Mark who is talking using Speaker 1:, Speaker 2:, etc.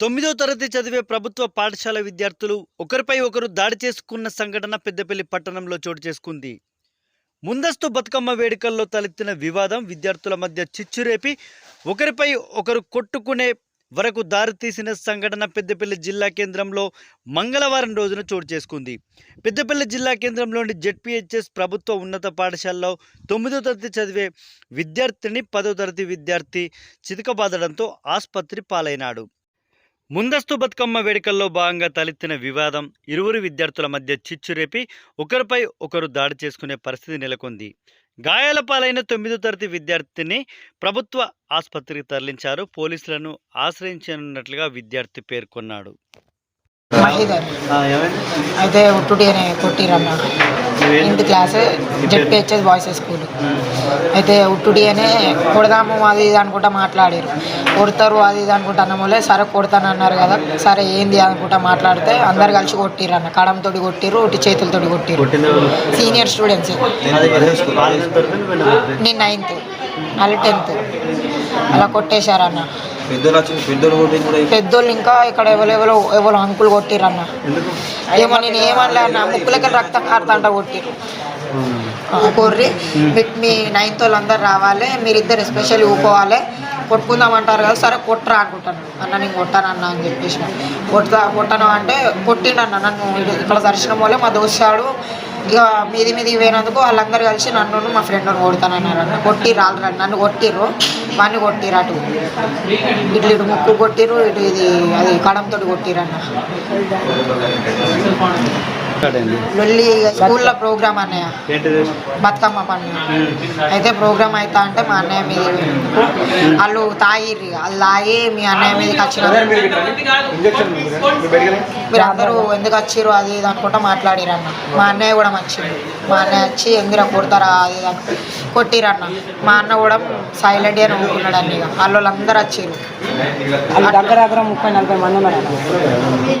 Speaker 1: తొమ్మిదో తరగతి చదివే ప్రభుత్వ పాఠశాల విద్యార్థులు ఒకరిపై ఒకరు దాడి చేసుకున్న సంఘటన పెద్దపల్లి పట్టణంలో చోటు చేసుకుంది. ముందస్తు బతుకమ్మ వేడుకల్లో తలెత్తిన వివాదం విద్యార్థుల మధ్య చిచ్చురేపి ఒకరిపై ఒకరు కొట్టుకునే వరకు దారితీసిన సంఘటన పెద్దపల్లి జిల్లా కేంద్రంలో మంగళవారం రోజున చోటు చేసుకుంది. పెద్దపల్లి జిల్లా కేంద్రంలోని జెడ్పీహెచ్ఎస్ ప్రభుత్వ ఉన్నత పాఠశాలలో తొమ్మిదో తరగతి చదివే విద్యార్థిని పదో తరగతి విద్యార్థి చితకబాదడంతో ఆసుపత్రి పాలైనాడు. ముందస్తు బతుకమ్మ వేడుకల్లో భాగంగా తలెత్తిన వివాదం ఇరువురు విద్యార్థుల మధ్య చిచ్చురేపి ఒకరిపై ఒకరు దాడి చేసుకునే పరిస్థితి నెలకొంది. గాయాల పాలైన తొమ్మిదో తరగతి విద్యార్థిని ప్రభుత్వ ఆసుపత్రికి తరలించారు. పోలీసులను ఆశ్రయించనున్నట్లుగా విద్యార్థి పేర్కొన్నాడు.
Speaker 2: అయితే ఇంటి క్లాస్ జెడ్పిహెచ్ఎస్ బాయ్స్ స్కూల్. అయితే ఉట్టుడి అనే కొడదాము అది ఇది అనుకుంటా మాట్లాడారు. కొడతారు అది ఇది అనుకుంటా అన్నమూలే సరే కొడతాను అన్నారు కదా సరే ఏంది అనుకుంటా మాట్లాడితే అందరు కలిసి కొట్టిర్రు అన్న. కడంతో కొట్టిర్రు ఇటు చేతులతో కొట్టిర్రు. Senior students. నేను నైన్త్. మళ్ళీ టెన్త్. అలా కొట్టేశారన్న
Speaker 3: పెద్దోళ్ళు వచ్చి పెద్దోళ్ళు కొట్టి కూడా
Speaker 2: పెద్దోళ్ళు ఇంకా ఇక్కడ ఎవరెవరో ఎవరో అంకులు కొట్టిరన్న? ఏమో నేను ఏమనలే అన్న ముక్కులకి రక్తం కారుతాంట కొట్టిరు. కొర్రి మీ- మీ నైన్త్ వాళ్ళు అందరు రావాలి మీరిద్దరు ఎస్పెషల్ ఊకోవాలి. కొట్టుకుందామంటారు కదా సరే కొట్టరా అనుకుంటాను. అన్న నేను కొట్టానన్న అని చెప్పేసి. కొడతా కొట్టను అంటే కొట్టిండన్న నన్ను. ఇక్కడ దర్శనం వల్లే మా దోస్తాడు ఇక మీది మీది పోయినందుకు వాళ్ళందరూ కలిసి నన్ను మా ఫ్రెండ్ కొడతానన్నారు అన్న. కొట్టిర్రు ఆల్రెడీ నన్ను కొట్టిర్రు వాడిని కొట్టిర్రు అటు. ఇటు ఇటు ముక్కు కొట్టిర్రు ఇటు ఇది అది కడంతో కొట్టిర్రు అన్న. లొల్లి ఇక స్కూల్లో ప్రోగ్రామ్ అన్నయ్య. బతుకమ్మ పండుగ. అయితే ప్రోగ్రామ్ అవుతా అంటే మా అన్నయ్య మీద వాళ్ళు తాగిర్రు. వాళ్ళు తాగి మీ అన్నయ్య మీదకి వచ్చినారు. మీరు అందరూ ఎందుకు వచ్చిర్రు అది ఇది అనుకుంటా మాట్లాడిరు అన్న మా అన్నయ్య కూడా వచ్చిండు. మా అన్నయ్య వచ్చి ఎందుకు కొడతారా అది కొట్టిరన్న. మా అన్న కూడా సైలెంట్ అని ఊరుకున్నాడు అన్న ఇక వాళ్ళు అందరూ వచ్చిర్రు
Speaker 4: దగ్గర దగ్గర ముప్పై నలభై మంది ఉన్నారు